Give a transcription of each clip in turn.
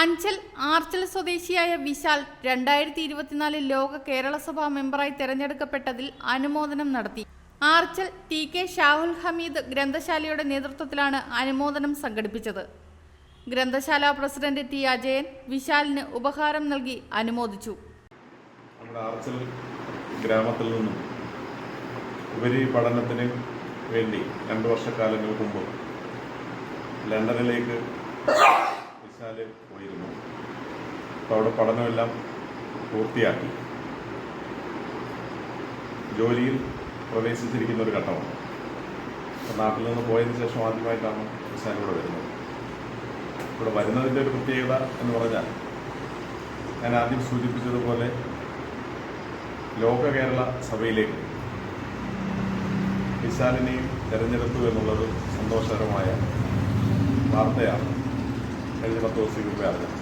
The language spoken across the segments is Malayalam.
അഞ്ചൽ ആർച്ചൽ സ്വദേശിയായ വിശാൽ രണ്ടായിരത്തി ഇരുപത്തിനാലിൽ ലോക കേരളസഭാ മെമ്പറായി തെരഞ്ഞെടുക്കപ്പെട്ടതിൽ അനുമോദനം നടത്തി. ആർച്ചൽ ടി കെ ഷാഹുൽ ഹമീദ് ഗ്രന്ഥശാലയുടെ നേതൃത്വത്തിലാണ് അനുമോദനം സംഘടിപ്പിച്ചത്. ഗ്രന്ഥശാല പ്രസിഡന്റ് ടി അജയൻ വിശാലിന് ഉപഹാരം നൽകി അനുമോദിച്ചു. നമ്മുടെ ആർച്ചൽ ഗ്രാമത്തിൽ നിന്നും ഉപരി പഠനത്തിന് വേണ്ടി രണ്ട് വർഷക്കാലങ്ങൾക്ക് മുമ്പ് ലണ്ടനിലേക്ക് വിശാൽ പോയിരുന്നു. അപ്പോൾ അവിടെ പഠനമെല്ലാം പൂർത്തിയാക്കി. ജോലിയിൽ പ്രവേശിച്ചിരിക്കുന്ന ഒരു ഘട്ടമാണ്. നാട്ടിൽ നിന്ന് പോയതിന് ശേഷം ആദ്യമായിട്ടാണ് വിശാൽ ഇവിടെ വരുന്നത്. ഇവിടെ വരുന്നതിന്റെ ഒരു പ്രത്യേകത എന്ന് പറഞ്ഞാൽ ഞാൻ ആദ്യം സൂചിപ്പിച്ചതുപോലെ ലോക കേരള സഭയിലേക്ക് വിശാലിനെയും തെരഞ്ഞെടുത്തു എന്നുള്ളത് സന്തോഷകരമായ വാർത്തയാണ്. കഴിഞ്ഞ പത്ത് ദിവസം മുമ്പേ അറിഞ്ഞത്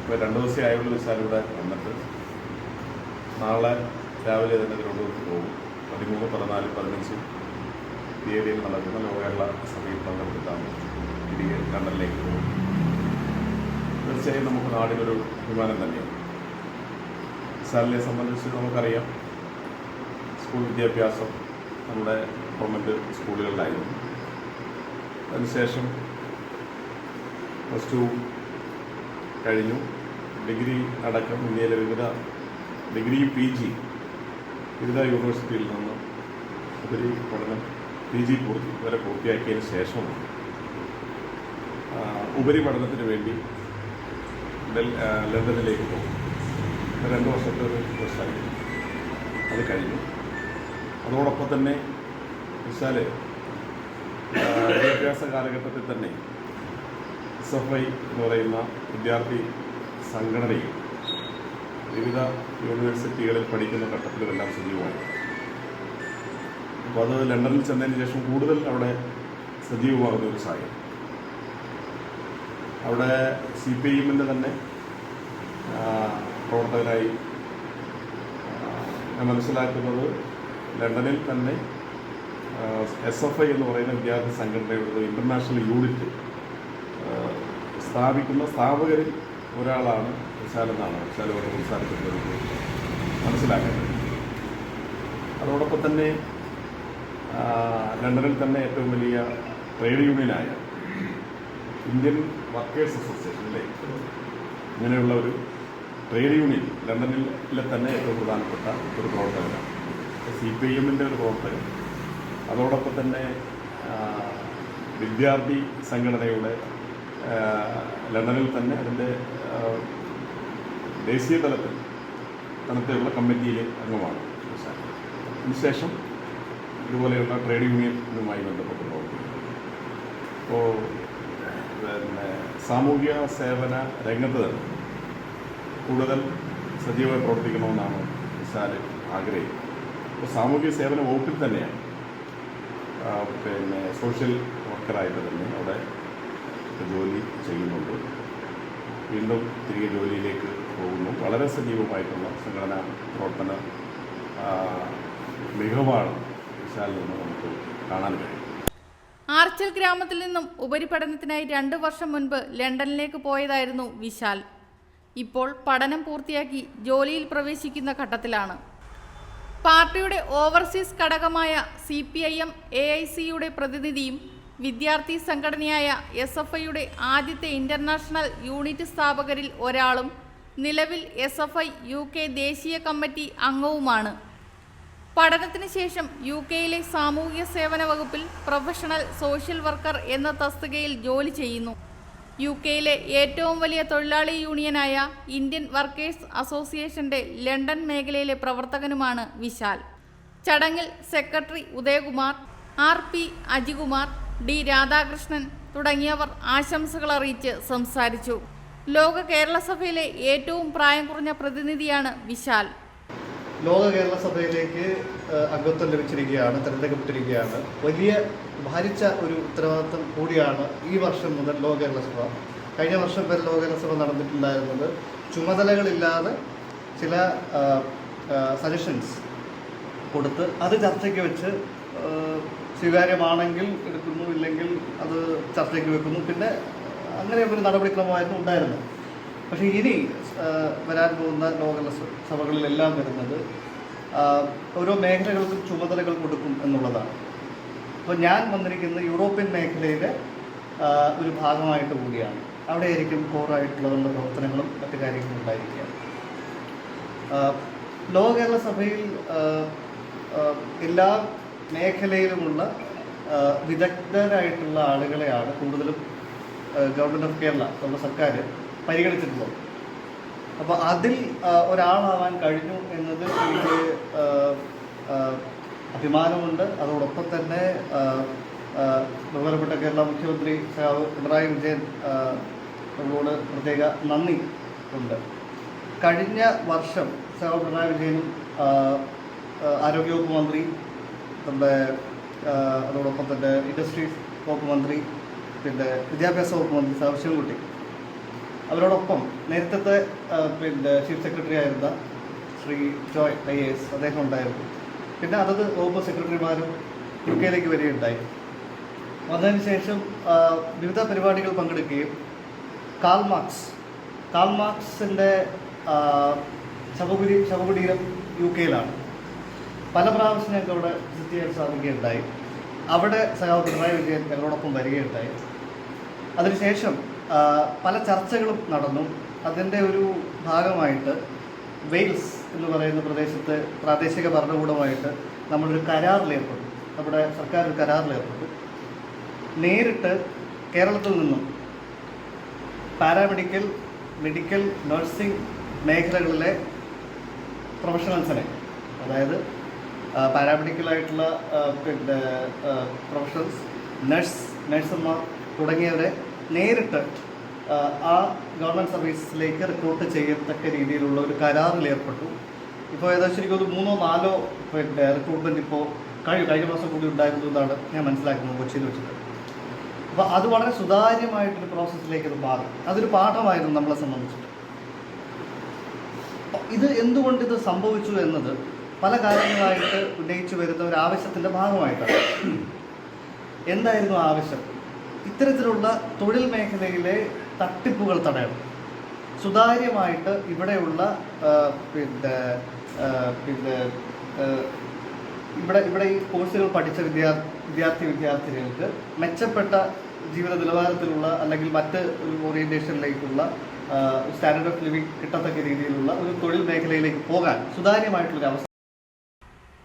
ഇപ്പോൾ രണ്ട് ദിവസമേ ആയുള്ളൂ വിശാൽ ഇവിടെ വന്നിട്ട്. നാളെ രാവിലെ തന്നെ തിരുവനന്തപുരത്ത് പോകും. പതിമൂന്ന് പതിനാല് പതിനഞ്ച് തീയതിയിൽ നടക്കുന്ന ലോകകേരള സഭയിൽ പങ്കെടുത്തിട്ടാണ് തിരികെ ലണ്ടനിലേക്ക് പോകും. തീർച്ചയായും നമുക്ക് നാടിനൊരു അഭിമാനം തന്നെയാണ്. വിശാലിനെ സംബന്ധിച്ച് നമുക്കറിയാം സ്കൂൾ വിദ്യാഭ്യാസം നമ്മുടെ ഗവൺമെന്റ് സ്കൂളുകളിലായിരുന്നു. അതിനുശേഷം പ്ലസ് ടു കഴിഞ്ഞു. ഡിഗ്രി അടക്കം ഇന്ത്യയിലെ വിവിധ ഡിഗ്രി പി ജി വിവിധ യൂണിവേഴ്സിറ്റിയിൽ നിന്ന് ഉപരി പഠനം പി ജി പൂർത്തി വരെ പൂർത്തിയാക്കിയതിന് ശേഷമാണ്. ഉപരി ഉപരിപഠനത്തിന് വേണ്ടി ലണ്ടനിലേക്ക് പോകും. രണ്ട് വർഷത്തെ ഒരു കോഴ്സായി അത് കഴിഞ്ഞു. അതോടൊപ്പം തന്നെ വിശാൽ വിദ്യാഭ്യാസ കാലഘട്ടത്തിൽ തന്നെ എസ് എഫ് ഐ എന്ന് പറയുന്ന വിദ്യാർത്ഥി സംഘടനയിൽ വിവിധ യൂണിവേഴ്സിറ്റികളിൽ പഠിക്കുന്ന ഘട്ടത്തിലുമെല്ലാം സജീവമാണ്. അപ്പോൾ അത് ലണ്ടനിൽ ചെന്നതിന് ശേഷം കൂടുതൽ അവിടെ സജീവമാകുന്ന ഒരു സാഹചര്യം. അവിടെ സി പി എമ്മിന്റെ തന്നെ പ്രവർത്തകരായി ഞാൻ മനസ്സിലാക്കുന്നത് ലണ്ടനിൽ തന്നെ എസ് എഫ് ഐ എന്ന് പറയുന്ന വിദ്യാർത്ഥി സംഘടനയുടെ ഇന്റർനാഷണൽ യൂണിറ്റ് സ്ഥാപിക്കുന്ന സ്ഥാപകരിൽ ഒരാളാണ് വിശാലെന്നാണ് വിശാലുമായിട്ട് സംസാരിക്കുന്നത് മനസ്സിലാക്കുന്നത് അതോടൊപ്പം തന്നെ ലണ്ടനിൽ തന്നെ ഏറ്റവും വലിയ ട്രേഡ് യൂണിയനായ ഇന്ത്യൻ വർക്കേഴ്സ് അസോസിയേഷൻ അല്ലേ? ഇങ്ങനെയുള്ള ഒരു ട്രേഡ് യൂണിയൻ ലണ്ടനിലെ തന്നെ ഏറ്റവും പ്രധാനപ്പെട്ട ഒരു പ്രവർത്തകനാണ്. സി പി ഐ എമ്മിന്റെ ഒരു പ്രവർത്തകൻ. അതോടൊപ്പം തന്നെ വിദ്യാർത്ഥി സംഘടനയുടെ ലണ്ടനിൽ തന്നെ അതിന്റെ ദേശീയ തലത്തിൽ തലത്തിലുള്ള കമ്മിറ്റിയിലെ അംഗമാണ്. അതിനുശേഷം ഇതുപോലെയുള്ള ട്രേഡ് യൂണിയനുമായി ബന്ധപ്പെട്ട് പ്രവർത്തിക്കുന്നു അപ്പോൾ പിന്നെ സാമൂഹ്യ സേവന രംഗത്ത് തന്നെ കൂടുതൽ സജീവമായി പ്രവർത്തിക്കണമെന്നാണ് വിശാൽ ആഗ്രഹിക്കുന്നത് അപ്പോൾ സാമൂഹ്യ സേവന വകുപ്പിൽ തന്നെയാണ് പിന്നെ സോഷ്യൽ വർക്കറായിട്ട് തന്നെ അവിടെ ജോലി ചെയ്യുന്നുണ്ട്. വീണ്ടും തിരികെ ജോലിയിലേക്ക് പോകുന്നു. വളരെ സജീവമായിട്ടുള്ള സംഘടനാ പ്രവർത്തന മികവാണ് വിശാലിൽ നിന്ന് നമുക്ക് കാണാൻ കഴിയും. ആർച്ചൽ ഗ്രാമത്തിൽ നിന്നും ഉപരിപഠനത്തിനായി രണ്ടു വർഷം മുൻപ് ലണ്ടനിലേക്ക് പോയതായിരുന്നു വിശാൽ. ഇപ്പോൾ പഠനം പൂർത്തിയാക്കി ജോലിയിൽ പ്രവേശിക്കുന്ന ഘട്ടത്തിലാണ്. പാർട്ടിയുടെ ഓവർസീസ് ഘടകമായ C P I M A I സിയുടെ പ്രതിനിധിയും വിദ്യാർത്ഥി സംഘടനയായ എസ് എഫ് ഐയുടെ ആദ്യത്തെ ഇന്റർനാഷണൽ യൂണിറ്റ് സ്ഥാപകരിൽ ഒരാളും നിലവിൽ S F I U K ദേശീയ കമ്മിറ്റി അംഗവുമാണ്. പഠനത്തിന് ശേഷം യു കെയിലെ സാമൂഹ്യ സേവന വകുപ്പിൽ പ്രൊഫഷണൽ സോഷ്യൽ വർക്കർ എന്ന തസ്തികയിൽ ജോലി ചെയ്യുന്നു. യു കെയിലെ ഏറ്റവും വലിയ തൊഴിലാളി യൂണിയനായ ഇന്ത്യൻ വർക്കേഴ്സ് അസോസിയേഷന്റെ ലണ്ടൻ മേഖലയിലെ പ്രവർത്തകനുമാണ് വിശാൽ. ചടങ്ങിൽ secretary Udayakumar R P Ajikumar D Radhakrishnan തുടങ്ങിയവർ ആശംസകൾ അറിയിച്ച് സംസാരിച്ചു. ലോക കേരള സഭയിലെ ഏറ്റവും പ്രായം കുറഞ്ഞ പ്രതിനിധിയാണ് വിശാൽ. ലോക കേരള സഭയിലേക്ക് അംഗത്വം ലഭിച്ചിരിക്കുകയാണ് തിരഞ്ഞെടുക്കപ്പെട്ടിരിക്കുകയാണ്. വലിയ ഭാരിച്ച ഒരു ഉത്തരവാദിത്വം കൂടിയാണ് ഈ വർഷം മുതൽ ലോക കേരള സഭ. കഴിഞ്ഞ വർഷം വരെ ലോക കേരള സഭ നടന്നിട്ടുണ്ടായിരുന്നത് ചുമതലകളില്ലാതെ ചില സജഷൻസ് കൊടുത്ത് അത് ചർച്ചയ്ക്ക് വെച്ച് സ്വീകാര്യമാണെങ്കിൽ എടുക്കുന്നു ഇല്ലെങ്കിൽ അത് ചർച്ചയ്ക്ക് വെക്കുന്നു. പിന്നെ അങ്ങനെ ഒരു നടപടിക്രമമായിരുന്നു ഉണ്ടായിരുന്നത്. പക്ഷേ ഇനി വരാൻ പോകുന്ന ലോക സഭകളിലെല്ലാം വരുന്നത് ഓരോ മേഖലകൾക്കും ചുമതലകൾ കൊടുക്കും എന്നുള്ളതാണ്. അപ്പോൾ ഞാൻ വന്നിരിക്കുന്ന യൂറോപ്യൻ മേഖലയിലെ ഒരു ഭാഗമായിട്ട് കൂടിയാണ്. അവിടെ ആയിരിക്കും കോറായിട്ടുള്ള പ്രവർത്തനങ്ങളും മറ്റു കാര്യങ്ങളും ഉണ്ടായിരിക്കുക. ലോക കേരള സഭയിൽ എല്ലാ മേഖലയിലുമുള്ള വിദഗ്ധരായിട്ടുള്ള ആളുകളെയാണ് കൂടുതലും ഗവൺമെന്റ് ഓഫ് കേരള നമ്മുടെ സർക്കാർ പരിഗണിച്ചിട്ടുള്ളത്. അപ്പോൾ അതിൽ ഒരാളാവാൻ കഴിഞ്ഞു എന്നത് എനിക്ക് അഭിമാനമുണ്ട്. അതോടൊപ്പം തന്നെ ബഹുമാനപ്പെട്ട കേരള മുഖ്യമന്ത്രി പിണറായി വിജയൻ നമ്മളോട് പ്രത്യേക നന്ദി ഉണ്ട്. കഴിഞ്ഞ വർഷം പിണറായി വിജയനും ആരോഗ്യവകുപ്പ് മന്ത്രി നമ്മുടെ അതോടൊപ്പം തന്നെ ഇൻഡസ്ട്രീസ് വകുപ്പ് മന്ത്രി പിന്നെ വിദ്യാഭ്യാസ വകുപ്പ് മന്ത്രി സഖാവ് ശിവൻകുട്ടി. അവരോടൊപ്പം നേരത്തെ പിന്നെ ചീഫ് സെക്രട്ടറി ആയിരുന്ന Shri Joy I A S അദ്ദേഹം ഉണ്ടായിരുന്നു. പിന്നെ അതത് വകുപ്പ് സെക്രട്ടറിമാരും യു കെയിലേക്ക് വരികയുണ്ടായി. വന്നതിന് ശേഷം വിവിധ പരിപാടികൾ പങ്കെടുക്കുകയും കാൽ മാർക്സ് കാൽ മാർക്സിന്റെ ശവകുടി ശവകുടീരം യു കെയിലാണ്. പല പ്രാവശ്യം ഞങ്ങൾക്ക് അവിടെ വിസിറ്റ് ചെയ്യാൻ സാധിക്കുകയുണ്ടായി. അവിടെ സഖാവ് പിണറായി വിജയൻ ഞങ്ങളോടൊപ്പം വരികയുണ്ടായി. അതിനുശേഷം പല ചർച്ചകളും നടന്നു. അതിന്റെ ഒരു ഭാഗമായിട്ട് വെയിൽസ് എന്ന് പറയുന്ന പ്രദേശത്ത് പ്രാദേശിക ഭരണകൂടമായിട്ട് നമ്മളൊരു കരാറിലേർപ്പെട്ടു നമ്മുടെ സർക്കാർ ഒരു കരാറിലേർപ്പെട്ടു നേരിട്ട് കേരളത്തിൽ നിന്നും പാരാമെഡിക്കൽ മെഡിക്കൽ നഴ്സിംഗ് മേഖലകളിലെ പ്രൊഫഷണൽസിനെ അതായത് പാരാമെഡിക്കലായിട്ടുള്ള പിന്നെ പ്രൊഫഷണൽസ് നഴ്സ് നഴ്സുമാർ തുടങ്ങിയവരെ നേരിട്ട് ആ, ഗവൺമെന്റ് സർവീസിലേക്ക് റിക്രൂട്ട് ചെയ്യത്തക്ക രീതിയിലുള്ള ഒരു കരാറിൽ ഏർപ്പെട്ടു. ഇപ്പോൾ ഏകദേശം എനിക്കൊരു മൂന്നോ നാലോ പിന്നെ റിക്രൂട്ട്മെന്റ് ഇപ്പോൾ കഴിഞ്ഞു കഴിഞ്ഞ മാസം കൂടി ഉണ്ടായിരുന്നു എന്നാണ് ഞാൻ മനസ്സിലാക്കുന്നത് കൊച്ചിയിൽ വെച്ചിട്ട്. അപ്പോൾ അത് വളരെ സുതാര്യമായിട്ടൊരു പ്രോസസ്സിലേക്ക് അത് മാറി. അതൊരു പാഠമായിരുന്നു നമ്മളെ സംബന്ധിച്ചിട്ട്. ഇത് എന്തുകൊണ്ട് ഇത് സംഭവിച്ചു എന്നത് പല കാര്യങ്ങളായിട്ട് ഉന്നയിച്ചു വരുന്ന ഒരു ആവശ്യത്തിന്റെ ഭാഗമായിട്ടാണ്. എന്തായിരുന്നു ആവശ്യം? ഇത്തരത്തിലുള്ള തൊഴിൽ മേഖലയിലെ തട്ടിപ്പുകൾ തടയണം. സുതാര്യമായിട്ട് ഇവിടെയുള്ള പിന്നെ പിന്നെ ഇവിടെ ഇവിടെ ഈ കോഴ്സുകൾ പഠിച്ച വിദ്യാ വിദ്യാർത്ഥി വിദ്യാർത്ഥികൾക്ക് മെച്ചപ്പെട്ട ജീവിത നിലവാരത്തിലുള്ള അല്ലെങ്കിൽ മറ്റ് ഒരു ഓറിയന്റേഷനിലേക്കുള്ള സ്റ്റാൻഡേർഡ് ഓഫ് ലിവിങ് കിട്ടത്തക്ക രീതിയിലുള്ള ഒരു തൊഴിൽ മേഖലയിലേക്ക് പോകാൻ സുതാര്യമായിട്ടുള്ളൊരു അവസ്ഥ